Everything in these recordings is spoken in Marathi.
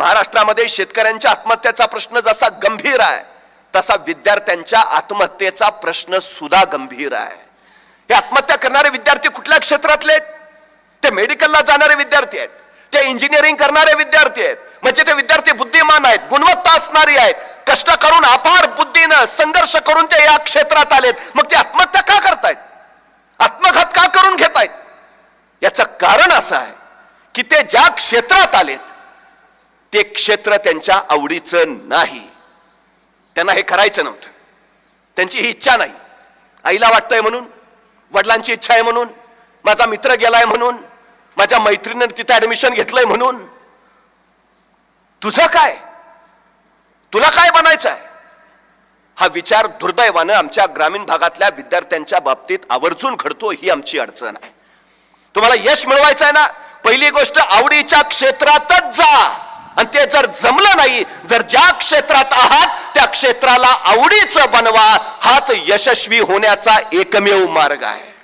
महाराष्ट्रामध्ये शेतकऱ्यांच्या आत्महत्याचा प्रश्न जसा गंभीर आहे तसा विद्यार्थ्यांच्या आत्महत्येचा प्रश्न सुद्धा गंभीर आहे. हे आत्महत्या करणारे विद्यार्थी कुठल्या क्षेत्रातले आहेत? ते मेडिकलला जाणारे विद्यार्थी आहेत. ते इंजिनिअरिंग करणारे विद्यार्थी आहेत. म्हणजे ते विद्यार्थी बुद्धिमान आहेत गुणवत्ता असणारी आहेत. कष्ट करून अपार बुद्धीनं संघर्ष करून ते या क्षेत्रात आलेत. मग ते आत्महत्या का करतायत? आत्मघात का करून घेतायत? याचं कारण असं आहे की ते ज्या क्षेत्रात आलेत ते क्षेत्र त्यांच्या आवडीचं नाही. त्यांना हे करायचं नव्हतं. त्यांची ही इच्छा नाही. आईला वाटतंय म्हणून वडिलांची इच्छा आहे म्हणून माझा मित्र गेलाय म्हणून माझ्या मैत्रिणीने तिथे ऍडमिशन घेतलंय म्हणून. तुझं काय? तुला काय बनायचं आहे हा विचार दुर्दैवानं आमच्या ग्रामीण भागातल्या विद्यार्थ्यांच्या बाबतीत आवर्जून घडतो ही आमची अडचण आहे. तुम्हाला यश मिळवायचं आहे ना? पहिली गोष्ट आवडीच्या क्षेत्रातच जा. आणि ते जर जमलं नाही जर ज्या क्षेत्रात आहात त्या क्षेत्राला आवडीचं बनवा. हाच यशस्वी होण्याचा एकमेव मार्ग आहे.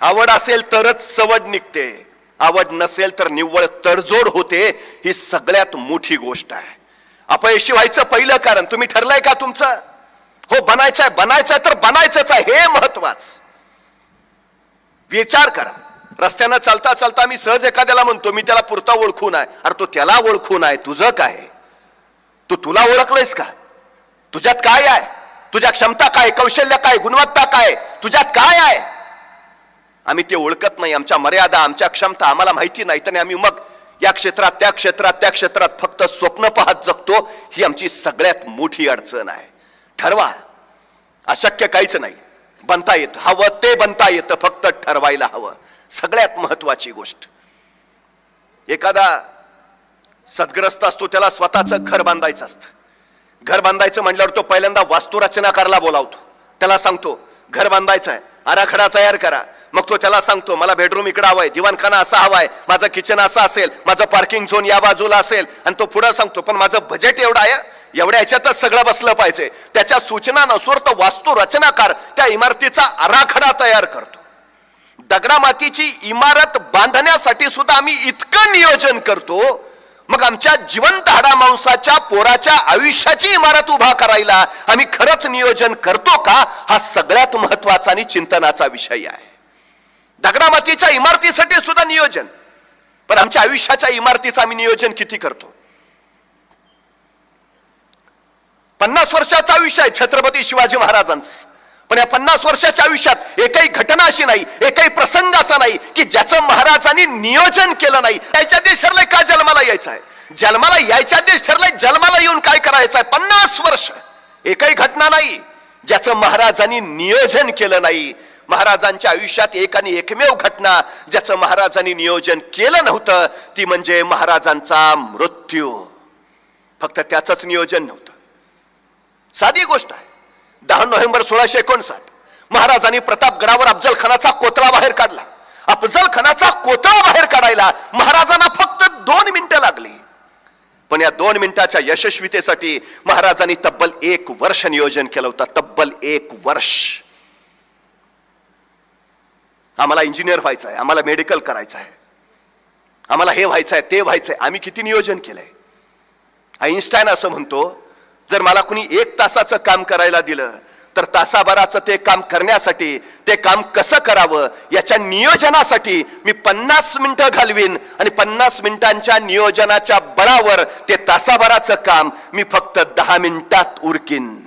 आवड असेल तरच सवड निघते. आवड नसेल तर निव्वळ तडजोड होते. ही सगळ्यात मोठी गोष्ट आहे. अपयशी व्हायचं पहिलं कारण तुम्ही ठरलंय का तुमचं? हो बनायचंय बनायचंय तर बनायचंच आहे. हे महत्वाचं. विचार करा. रस्त्यानं चालता चालता मी सहज एखाद्याला म्हणतो मी त्याला पुरता ओळखून आहे अरे तो त्याला ओळखून आहे तुझं काय? तू तुला ओळखलंयस का? तुझ्यात काय आहे? तुझ्या क्षमता काय? कौशल्य काय? गुणवत्ता काय? तुझ्यात काय आहे? आम्ही ते ओळखत नाही आमच्या मर्यादा आमच्या क्षमता आम्हाला माहिती नाही. तर आम्ही मग या क्षेत्रात त्या क्षेत्रात त्या क्षेत्रात फक्त स्वप्न पाहत जगतो ही आमची सगळ्यात मोठी अडचण आहे. ठरवा. अशक्य काहीच नाही. बनता येत. हवं ते बनता येतं. फक्त ठरवायला हवं. सगळ्यात महत्वाची गोष्ट. एखादा सद्ग्रस्त असतो त्याला स्वतःचं घर बांधायचं असतं. घर बांधायचं म्हटल्यावर तो पहिल्यांदा वास्तुरचनाकारला बोलावतो. त्याला सांगतो घर बांधायचं आहे आराखडा तयार करा. मग तो त्याला सांगतो मला बेडरूम इकडं हवाय दिवाणखाना असा हवाय माझं किचन असं असेल माझं पार्किंग झोन या बाजूला असेल. आणि तो पुढं सांगतो पण माझं बजेट एवढं आहे एवढ्या ह्याच्यातच सगळं बसलं पाहिजे. त्याच्या सूचना तो तर वास्तुरचनाकार त्या इमारतीचा आराखडा तयार करतो. दगडा मातीची इमारत बांधण्यासाठी सुद्धा आम्ही इतकं नियोजन करतो. मग आमच्या जिवंत हाडा माणसाच्या पोराच्या आयुष्याची इमारत उभा करायला आम्ही खरंच नियोजन करतो का? हा सगळ्यात महत्त्वाचा आणि चिंतनाचा विषय आहे. दगडा मातीच्या इमारतीसाठी सुद्धा नियोजन. पण आमच्या आयुष्याच्या इमारतीचं आम्ही नियोजन किती करतो? पन्नास वर्षाचा आयुष्य आहे छत्रपती शिवाजी महाराजांचं. पण या पन्नास वर्षाच्या आयुष्यात एकही घटना अशी नाही एकही प्रसंग असा नाही की ज्याचं महाराजांनी नियोजन केलं नाही. त्याच्या देश ठरलंय का जन्माला यायचं आहे? जन्माला यायच्या देश ठरलंय जन्माला येऊन काय करायचं आहे? पन्नास वर्ष. एकही घटना नाही ज्याचं महाराजांनी नियोजन केलं नाही. महाराजांच्या आयुष्यात एक आणि एकमेव घटना ज्याचं महाराजांनी नियोजन केलं नव्हतं ती म्हणजे महाराजांचा मृत्यू. फक्त त्याचंच नियोजन नव्हतं. साधी गोष्ट आहे. दहा नोव्हेंबर सोळाशे एकोणसाठ महाराजांनी प्रतापगडावर अफजल खानाचा कोतळा बाहेर काढला. अफजल खानाचा कोतळा बाहेर काढायला महाराजांना फक्त दोन मिनिटं लागली. पण या दोन मिनिटाच्या यशस्वीतेसाठी महाराजांनी तब्बल एक वर्ष नियोजन केलं होतं. तब्बल एक वर्ष. आम्हाला इंजिनियर व्हायचं आहे आम्हाला मेडिकल करायचं आहे आम्हाला हे व्हायचं आहे ते व्हायचं आहे आम्ही किती नियोजन केलंय? आईन्स्टाईन असं म्हणतो जर मला कुणी एक तासाचं काम करायला दिलं तर तासाभराचं ते काम करण्यासाठी ते काम कसं करावं याच्या नियोजनासाठी मी पन्नास मिनिटं घालवीन आणि पन्नास मिनिटांच्या नियोजनाच्या बळावर ते तासाभराचं काम मी फक्त दहा मिनिटात उरकीन.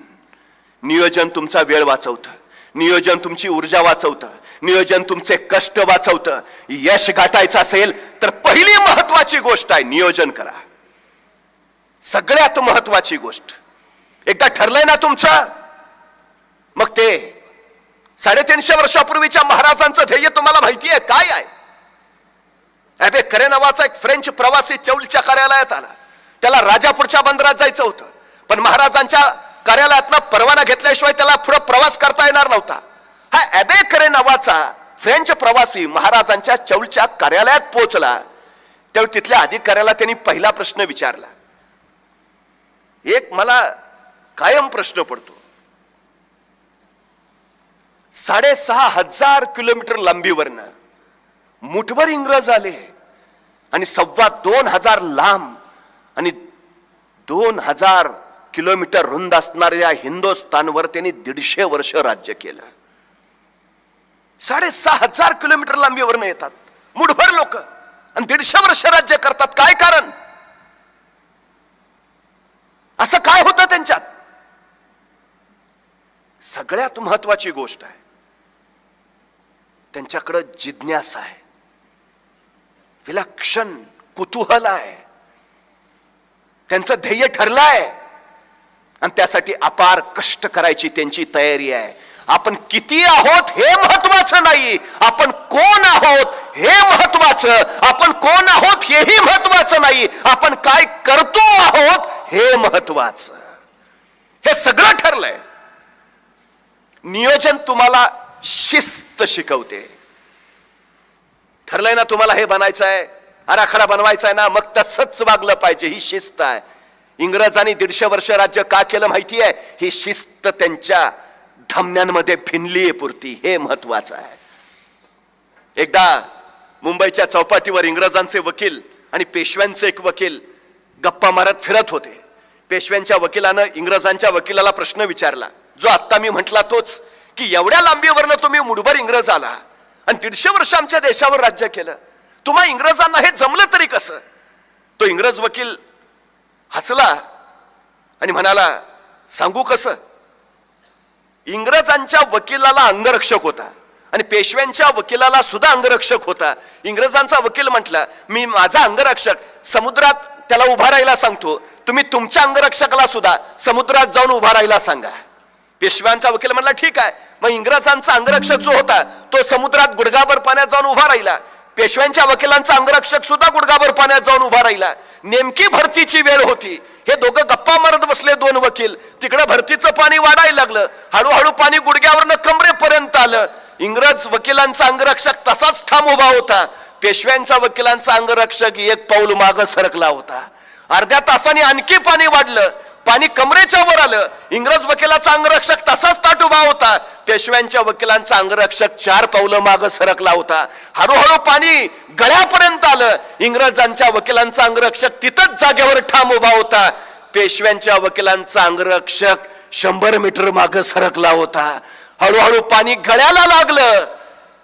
नियोजन तुमचा वेळ वाचवतं. नियोजन तुमची ऊर्जा वाचवतं. नियोजन तुमचे कष्ट वाचवतं. यश गाठायचं असेल तर पहिली महत्वाची गोष्ट आहे नियोजन करा. सगळ्यात महत्वाची गोष्ट. एकदा ठरलंय ना तुमचं? मग ते साडेतीनशे वर्षापूर्वीच्या महाराजांचं ध्येय तुम्हाला माहिती आहे? काय आहे? अबे करे नावाचा एक फ्रेंच प्रवासी चौलच्या कार्यालयात आला. त्याला राजापूरच्या बंदरात जायचं होतं. पण महाराजांच्या कार्यालयातनं परवाना घेतल्याशिवाय त्याला पुढं प्रवास करता येणार नव्हता. हा अबे करे नावाचा फ्रेंच प्रवासी महाराजांच्या चौलच्या कार्यालयात पोहोचला. त्यावेळी तिथल्या अधिकाऱ्याला त्यांनी पहिला प्रश्न विचारला. एक मला कायम प्रश्न पडतो. साडेसहा हजार किलोमीटर लांबीवरनं मुठभर इंग्रज आले आणि सव्वा दोन हजार लांब आणि दोन हजार किलोमीटर रुंद असणाऱ्या हिंदुस्थानवर त्यांनी दीडशे वर्ष राज्य केलं. साडेसहा हजार किलोमीटर लांबीवरनं येतात. मुठभर लोक. आणि दीडशे वर्ष राज्य करतात. काय कारण? असं काय होतं त्यांच्यात? सगळ्यात महत्वाची गोष्ट आहे. त्यांच्याकडं जिज्ञासा आहे. विलक्षण कुतूहल आहे. त्यांचं ध्येय ठरलं आहे आणि त्यासाठी अपार कष्ट करायची त्यांची तयारी आहे. आपण किती आहोत हे महत्वाचं नाही. आपण कोण आहोत हे महत्वाचं. आपण कोण आहोत हेही महत्वाचं नाही. आपण काय करतो आहोत हे महत्वाचं. हे सगळं ठरलंय. नियोजन तुम्हाला शिस्त शिकवते. ठरलंय ना तुम्हाला हे बनायचं आहे आराखडा बनवायचा आहे ना मग तसंच वागलं पाहिजे ही शिस्त आहे. इंग्रजांनी दीडशे वर्ष राज्य का केलं माहिती आहे ही शिस्त त्यांच्या धमन्यांमध्ये भिनली आहे पुरती हे महत्वाचं आहे. एकदा मुंबईच्या चौपाटीवर इंग्रजांचे वकील आणि पेशव्यांचे एक वकील गप्पा मारत फिरत होते. पेशव्यांच्या वकिलानं इंग्रजांच्या वकिलाला प्रश्न विचारला जो आत्ता मी म्हटला तोच की एवढ्या लांबीवरनं तुम्ही मुठभर इंग्रज आला आणि दीडशे वर्ष आमच्या देशावर राज्य केलं. तुम्हा इंग्रजांना हे जमलं तरी कसं? तो इंग्रज वकील हसला आणि म्हणाला सांगू कसं? इंग्रजांच्या वकिलाला अंगरक्षक होता आणि पेशव्यांच्या वकिलाला सुद्धा अंगरक्षक होता. इंग्रजांचा वकील म्हटला मी माझा अंगरक्षक समुद्रात त्याला उभा राहायला सांगतो. तुम्ही तुमच्या अंगरक्षकाला सुद्धा समुद्रात जाऊन उभा राहायला सांगा. पेशव्यांचा वकील म्हणला ठीक आहे. मग इंग्रजांचा अंगरक्षक जो होता तो समुद्रात गुडगाभर पाण्यात जाऊन उभा राहिला. पेशव्यांच्या वकिलांचा अंगरक्षक सुद्धा गुडगाभर पाण्यात जाऊन उभा राहिला. नेमकी भरतीची वेळ होती. हे दोघं गप्पा मारत बसले दोन वकील. तिकडे भरतीचं पाणी वाढायला लागलं. हळूहळू पाणी गुडघ्यावरनं कमरेपर्यंत आलं. इंग्रज वकिलांचा अंगरक्षक तसाच ठाम उभा होता. पेशव्यांच्या वकिलांचा अंगरक्षक एक पाऊल माग सरकला होता. अर्ध्या तासाने आणखी पाणी वाढलं. पाणी कमरेच्या वर आलं. इंग्रज वकिलाचा अंगरक्षक तसाच ताट उभा होता. पेशव्यांच्या वकिलांचा अंगरक्षक चार पावलं माग सरकला होता. हळूहळू पाणी गळ्यापर्यंत आलं. इंग्रजांच्या वकिलांचा अंगरक्षक तिथंच जागेवर ठाम उभा होता. पेशव्यांच्या वकिलांचा अंगरक्षक शंभर मीटर माग सरकला होता. हळूहळू पाणी गळ्याला लागलं.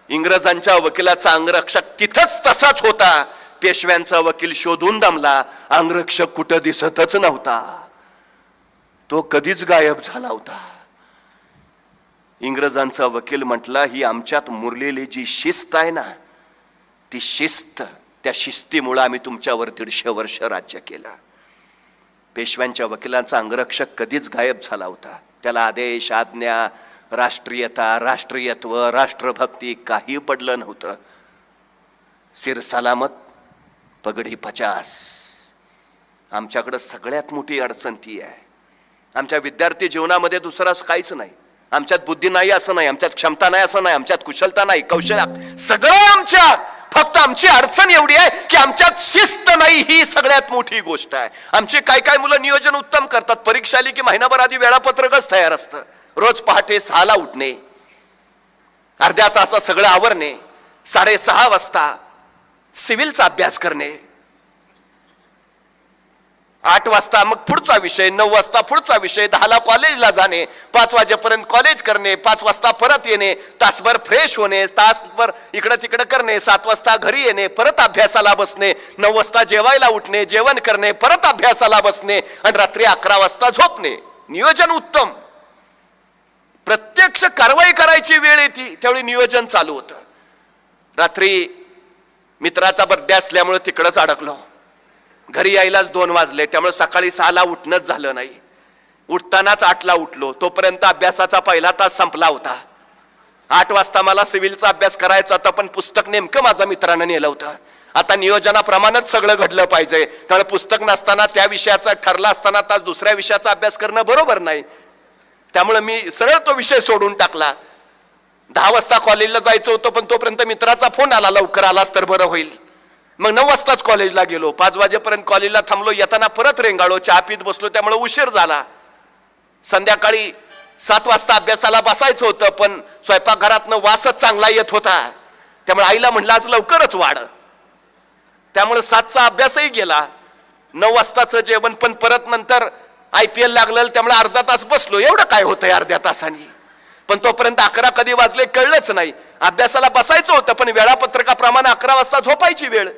इंग्रजांच्या वकिलाचा अंगरक्षक तिथंच तसाच होता. पेशव्यांचा वकील शोधून दमला. अंगरक्षक कुठं दिसतच नव्हता. तो कधीच गायब झाला होता. इंग्रजांचा वकील म्हटला ही आमच्यात मुरलेली जी शिस्त आहे ना ती शिस्त त्या शिस्तीमुळे आम्ही तुमच्यावर दीडशे वर्ष राज्य केलं. पेशव्यांच्या वकिलांचा अंगरक्षक कधीच गायब झाला होता. त्याला आदेश आज्ञा राष्ट्रीयता राष्ट्रीयत्व राष्ट्रभक्ती काही पडलं नव्हतं. सिर सलामत पगडी पचास. आमच्याकडं सगळ्यात मोठी अडचण ती आहे. आमच्या विद्यार्थी जीवनामध्ये दुसरं असं काहीच नाही. आमच्यात बुद्धी नाही असं नाही आमच्यात क्षमता नाही असं नाही आमच्यात कुशलता नाही कौशल्य सगळं आमच्यात. फक्त आमची अडचण एवढी आहे की आमच्यात शिस्त नाही ही सगळ्यात मोठी गोष्ट आहे. आमची काय काय मुलं नियोजन उत्तम करतात परीक्षा आली की महिनाभर आधी वेळापत्रकच तयार असतं. रोज पहाटे सहाला उठणे. अर्ध्या तासात सगळं आवरणे. साडेसहा वाजता सिव्हिलचा अभ्यास करणे. आठ वाजता मग पुढचा विषय नऊ वाजता पुढचा विषय दहाला कॉलेजला जाणे पाच वाजेपर्यंत कॉलेज करणे पाच वाजता परत येणे तासभर फ्रेश होणे तासभर इकडं तिकडं करणे सात वाजता घरी येणे परत अभ्यासाला बसणे नऊ वाजता जेवायला उठणे जेवण करणे परत अभ्यासाला बसणे आणि रात्री अकरा वाजता झोपणे. नियोजन उत्तम. प्रत्यक्ष कारवाई करायची वेळ येते त्यावेळी नियोजन चालू होतं. रात्री मित्राचा बर्थडे असल्यामुळे तिकडंच अडकलो. घरी यायलाच दोन वाजले त्यामुळे सकाळी सहाला उठणंच झालं नाही. उठतानाच आठला उठलो तोपर्यंत अभ्यासाचा पहिला तास संपला होता. आठ वाजता मला सिव्हिलचा अभ्यास करायचा होता पण पुस्तक नेमकं माझ्या मित्रानं नेलं होतं. आता नियोजनाप्रमाणेच सगळं घडलं पाहिजे. कारण पुस्तक नसताना त्या विषयाचा ठरला असताना तास दुसऱ्या विषयाचा अभ्यास करणं बरोबर नाही. त्यामुळे मी सरळ तो विषय सोडून टाकला. दहा वाजता कॉलेजला जायचं होतं पण तोपर्यंत मित्राचा फोन आला लवकर आलास तर बरं होईल. मग नऊ वाजताच कॉलेजला गेलो. पाच वाजेपर्यंत कॉलेजला थांबलो. येताना परत रेंगाळो. चहा पीत बसलो. त्यामुळे उशीर झाला. संध्याकाळी सात वाजता अभ्यासाला बसायचं होतं पण स्वयंपाकघरातनं वासच चांगला येत होता. त्यामुळे आईला म्हणलं आज लवकरच वाढ. त्यामुळे सातचा अभ्यासही गेला. नऊ वाजताचं जेवण पण परत नंतर आय पी एल लागलं. त्यामुळे अर्धा तास बसलो. एवढं काय होतंय अर्ध्या तासाने? पण तोपर्यंत अकरा कधी वाजले कळलंच नाही. अभ्यासाला बसायचं होतं पण वेळापत्रकाप्रमाणे अकरा वाजता झोपायची वेळ.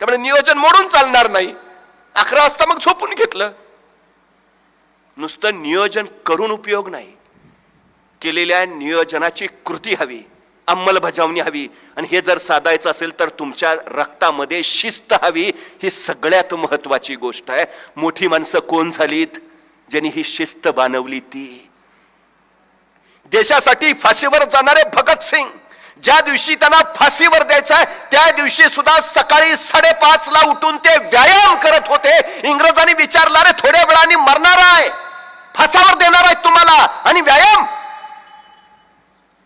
त्यामुळे नियोजन मोडून चालणार नाही. अकरा वाजता मग झोपून घेतलं. नुसतं नियोजन करून उपयोग नाही. केलेल्या नियोजनाची कृती हवी अंमलबजावणी हवी आणि हे जर साधायचं असेल तर तुमच्या रक्तामध्ये शिस्त हवी ही सगळ्यात महत्वाची गोष्ट आहे. मोठी माणसं कोण झालीत? ज्यांनी ही शिस्त बांधवली ती. देशासाठी फाशीवर जाणारे भगतसिंग. ज्या दिवशी त्यांना फाशीवर द्यायचं आहे त्या दिवशी सुद्धा सकाळी साडेपाच ला उठून ते व्यायाम करत होते. इंग्रजांनी विचारला रे थोड्या वेळाने मरणार आहे. फासावर देणार आहे तुम्हाला. आणि व्यायाम.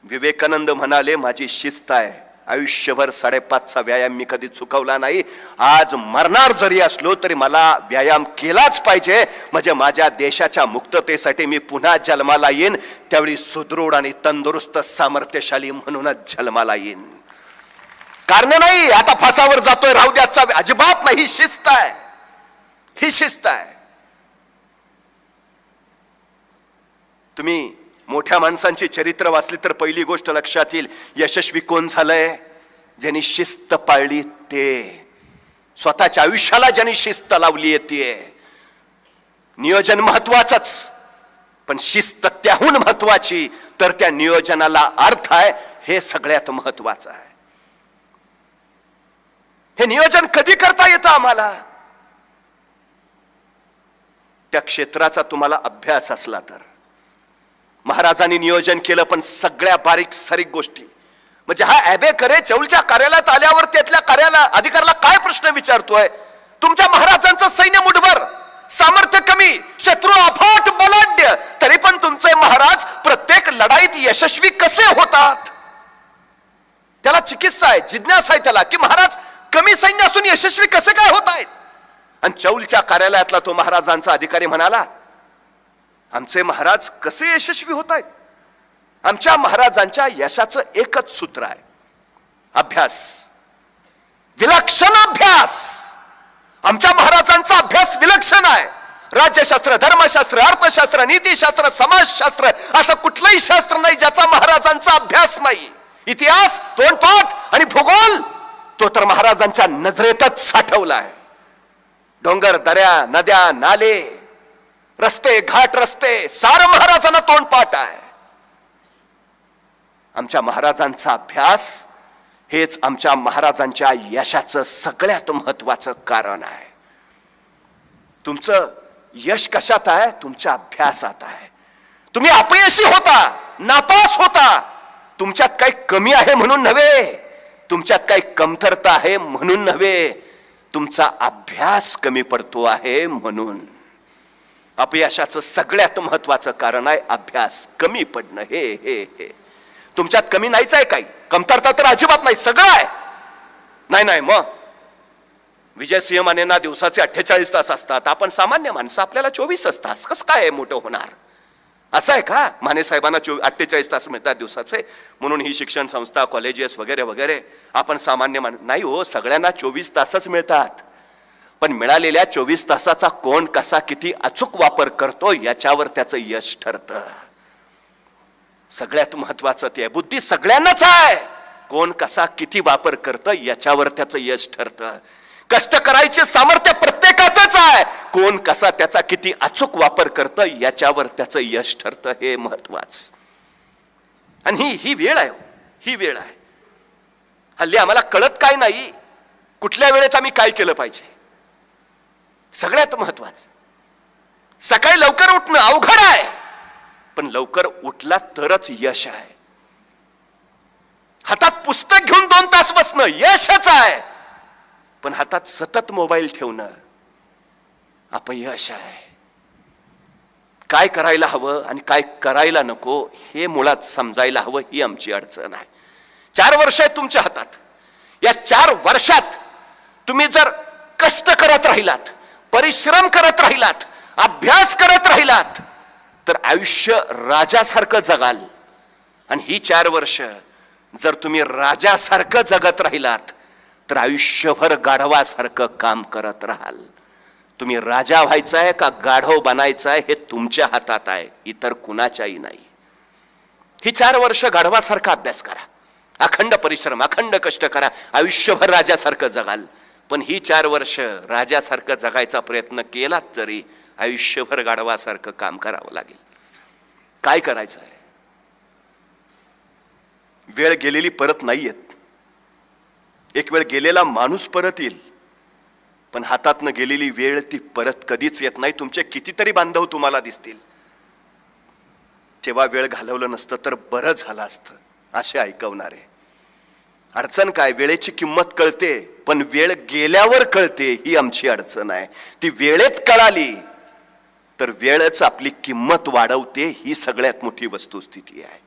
विवेकानंद म्हणाले माझी शिस्त आहे. आयुष्यभर साडेपाचचा व्यायाम मी कधी चुकवला नाही. आज मरणार जरी असलो तरी मला व्यायाम केलाच पाहिजे. म्हणजे माझ्या देशाच्या मुक्ततेसाठी मी पुन्हा जन्माला येईन. त्यावेळी सुदृढ आणि तंदुरुस्त सामर्थ्यशाली म्हणूनच जन्माला येईन. कारण नाही आता फासावर जातोय. राहू द्याचा अजिबात नाही. ही शिस्त आहे. ही शिस्त आहे. तुम्ही मोठ्या माणसांची चरित्र वाचली तर पहिली गोष्ट लक्षात येईल यशस्वी कोण झालंय? ज्यांनी शिस्त पाळली ते. स्वतःच्या आयुष्याला ज्यांनी शिस्त लावली येते. नियोजन महत्वाचंच पण शिस्त त्याहून महत्वाची तर त्या नियोजनाला अर्थ आहे हे सगळ्यात महत्वाचं आहे. हे नियोजन कधी करता येतं आम्हाला? त्या क्षेत्राचा तुम्हाला अभ्यास असला तर. महाराजांनी नियोजन केलं पण सगळ्या बारीक सारीक गोष्टी. म्हणजे हा ॲबे करे चौलच्या कार्यालयात आल्यावर त्यातल्या कार्याला अधिकाऱ्याला काय प्रश्न विचारतोय? तुमच्या महाराजांचं सैन्य मुठभर सामर्थ्य कमी शत्रू अफाट बलाढ्य तरी पण तुमचे महाराज प्रत्येक लढाईत यशस्वी कसे होतात? त्याला चिकित्सा आहे जिज्ञासा आहे त्याला की महाराज कमी सैन्य असून यशस्वी कसे काय होत आहेत? आणि चौलच्या कार्यालयातला तो महाराजांचा अधिकारी म्हणाला आमचे महाराज कसे यशस्वी होत आहेत? आमच्या महाराजांच्या यशाचं एकच सूत्र आहे. अभ्यास. विलक्षण अभ्यास. आमच्या महाराजांचा अभ्यास विलक्षण आहे. राज्यशास्त्र धर्मशास्त्र अर्थशास्त्र नीतिशास्त्र समाजशास्त्र असं कुठलंही शास्त्र नाही ज्याचा महाराजांचा अभ्यास नाही. इतिहास तोंडपाठ आणि भूगोल तो तर महाराजांच्या नजरेतच साठवला आहे. डोंगर दऱ्या नद्या नाले रस्ते घाट रस्ते सार महाराजांना तोंडपाठ आहे. आमच्या महाराजांचा अभ्यास हेच आमच्या महाराजांच्या यशाचं सगळ्यात महत्वाचं कारण आहे. तुमचं यश कशात आहे? तुमच्या अभ्यासात आहे. तुम्ही अपयशी होता नापास होता. तुमच्यात काही कमी आहे म्हणून नव्हे. तुमच्यात काही कमतरता आहे म्हणून नव्हे. तुमचा अभ्यास कमी पडतो आहे म्हणून. अपयशाचं सगळ्यात महत्वाचं कारण आहे अभ्यास. कमी पडणं. हे हे हे. तुमच्यात कमी नाहीच आहे काही. कमतरता तर अजिबात नाही. सगळं आहे. नाही नाही मग? विजय सिंह मानेंना दिवसाचे अठ्ठेचाळीस तास असतात. आपण सामान्य माणसं आपल्याला चोवीस तास. कसं काय आहे मोठं होणार? असं आहे का? माने साहेबांना चो अठ्ठेचाळीस तास मिळतात दिवसाचे. म्हणून ही शिक्षण संस्था कॉलेजेस वगैरे वगैरे. आपण सामान्य मान नाही हो सगळ्यांना चोवीस तासच मिळतात. पण मिळालेल्या चोवीस तासाचा कोण कसा किती अचूक वापर करतो याच्यावर त्याचं यश ठरतं. सगळ्यात महत्वाचं ते आहे. बुद्धी सगळ्यांनाच आहे. कोण कसा किती वापर करतं याच्यावर त्याचं यश ठरतं. कष्ट करायचे सामर्थ्य प्रत्येकातच आहे. कोण कसा त्याचा किती अचूक वापर करतं याच्यावर त्याचं यश ठरतं हे महत्वाचं. आणि ही ही वेळ आहे हो. ही वेळ आहे. हल्ली आम्हाला कळत काय नाही. कुठल्या वेळेत आम्ही काय केलं पाहिजे? सगळ्यात महत्वाचं. सकाळी लवकर उठणं अवघड आहे पण लवकर उठला तरच यश आहे. हातात पुस्तक घेऊन दोन तास बसणं यशच आहे पण हातात सतत मोबाईल ठेवणं अपयश आहे. काय करायला हवं आणि काय करायला नको हे मुळात समजायला हवं ही आमची अडचण आहे. चार वर्ष आहेत तुमच्या हातात. या चार वर्षात तुम्ही जर कष्ट करत राहिलात परिश्रम करत राहिलात अभ्यास करत राहिलात तर आयुष्य राजासारखं जगाल. आणि ही चार वर्ष जर तुम्ही राजासारखं जगत राहिलात तर आयुष्यभर गाढवासारखं काम करत राहाल. तुम्ही राजा व्हायचाय का गाढव बनायचाय हे तुमच्या हातात आहे इतर कुणाच्याही नाही. ही चार वर्ष गाढवासारखा अभ्यास करा. अखंड परिश्रम अखंड कष्ट करा. आयुष्यभर राजासारखं जगाल. पण ही चार वर्ष राजासारखं जगायचा प्रयत्न केलात तरी आयुष्यभर गाढवासारखं काम करावं लागेल. काय करायचं आहे वेळ गेलेली परत नाही येत एक वेळ गेलेला माणूस परत येईल. पण हातातनं गेलेली वेळ ती परत कधीच येत नाही. तुमचे कितीतरी बांधव तुम्हाला दिसतील. तेव्हा वेळ घालवलं नसतं तर बरं झालं असतं असे ऐकवणारे. अडचण काय? वेळेची किंमत कळते. पण वेळ गेल्यावर कळते ही आमची अडचण आहे. ती वेळेत कळाली तर वेळच आपली किंमत वाढवते ही सगळ्यात मोठी वस्तुस्थिती आहे.